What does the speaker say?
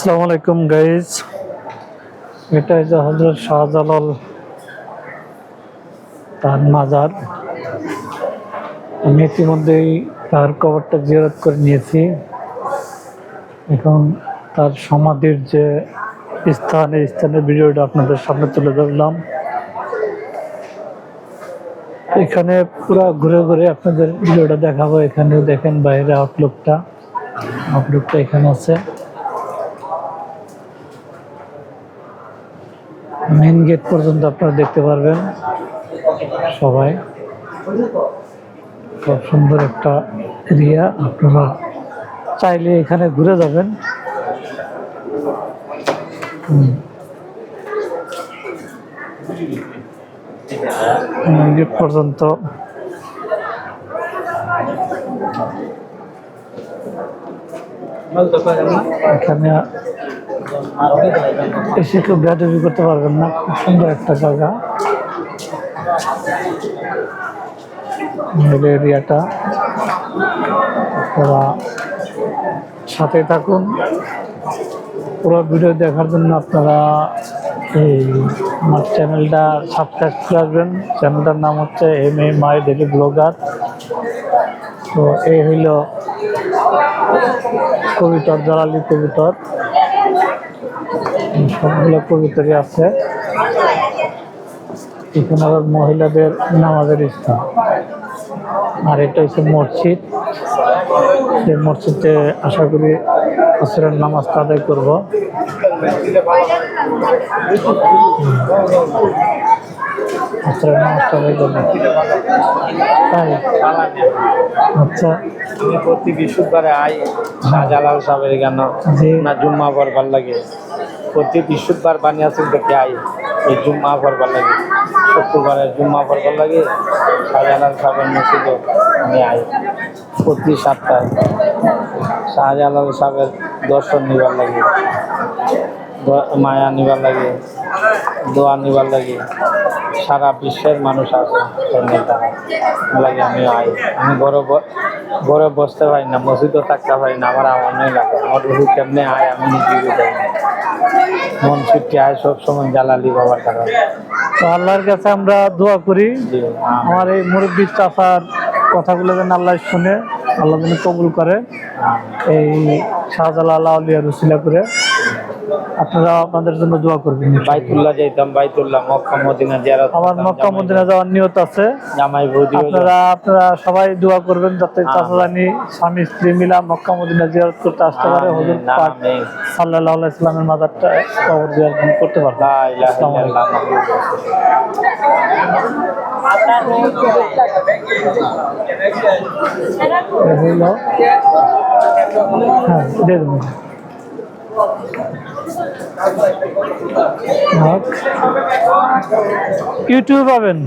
আসসালামু আলাইকুম গাইজ এটা হচ্ছে হজরত শাহজালাল তার মাজার। আমি ইতিমধ্যেই তার কবরটা জিয়ারত করে নিয়েছি। এখন তার সমাধির যে স্থান, এই স্থানের ভিডিওটা আপনাদের সামনে তুলে ধরলাম। এখানে পুরো ঘুরে ঘুরে আপনাদের ভিডিওটা দেখাবো। এখানে দেখেন বাইরে আউটলুকটা আউটলুকটা এখানে আছে। মেন গেট পর্যন্ত আপনারা দেখতে পারবেন সবাই। খুব সুন্দর একটা এরিয়া। আপনারা চাইলে এখানে ঘুরে যাবেন। মেন গেট পর্যন্ত এখানে এসে কেউ বেয়াদবি করতে পারবেন না। খুব সুন্দর একটা জায়গা। মিল এরিয়াটা। আপনারা সাথে থাকুন। পুরো ভিডিও দেখার জন্য আপনারা এই আমার চ্যানেলটা সাবস্ক্রাইব করে আসবেন চ্যানেলটার নাম হচ্ছে M A my daily blogger তো এই হইল কবিতর জালালি কবিতর। সবগুলো কবিতরই আছে। এখানে আবার মহিলাদের নামাজের স্থান। আর এটা হচ্ছে মসজিদ। সেই মসজিদে আশা করি আসরের নামাজ আদায় করব। তাই আচ্ছা। আমি প্রতি বৃহস্পতিবারে আই শাহজালাল সাহেবের কেন জি। না জুম্মা পড়বার লাগে? প্রতি বৃহস্পতিবার আই এই জুম্মা পড়বার লাগে। শুক্রবারে জুম্মা পড়বার লাগে শাহজালাল সাহেবের মসজিদে আমি আই প্রতি সপ্তাহে শাহজালাল সাহেবের দর্শন নিবার লাগে। মায়া নিবার লাগে দোয়া নিবার লাগে। সারা বিশ্বের মানুষ আছে লাগে আমি আই। আমি ঘরে ব- ঘরে বসতে পারি না মসজিদও থাকতে পারি না আমার আমারই লাগে। আমার রুহু কেমনে আয় আমি নিজে না। মন ছুটি আয় সবসময় জ্বালালি জালালি বাবার কারণে। তো আল্লাহর কাছে আমরা দোয়া করি। আমার এই মুরব্বী চাচার কথাগুলো যেন আল্লাহ শুনে আল্লাহ যেন কবুল করে। এই শাহজালাল আউলিয়া রুসিলা করে আপনারা আপনাদের জন্য দোয়া করবেন। বাইতুল্লাহ যাইতাম বাইতুল্লাহ মক্কা মদিনা জিয়ারত আমার মক্কা মদিনা যাওয়ার নিয়ত আছে। জামাই বৌদি আপনারা আপনারা সবাই দোয়া করবেন যাতে। চাচা জানি স্বামী স্ত্রী মিলা মক্কা মদিনা জিয়ারত করতে আসতে পারে। হুজুর পাক সাল্লাল্লাহু আলাইহি ইসলামের মাজারটা কবর জিয়ারত করতে আসসালামু আলাইকুম। এই হইল হ্যাঁ হক। ইউটিউব পাবেন।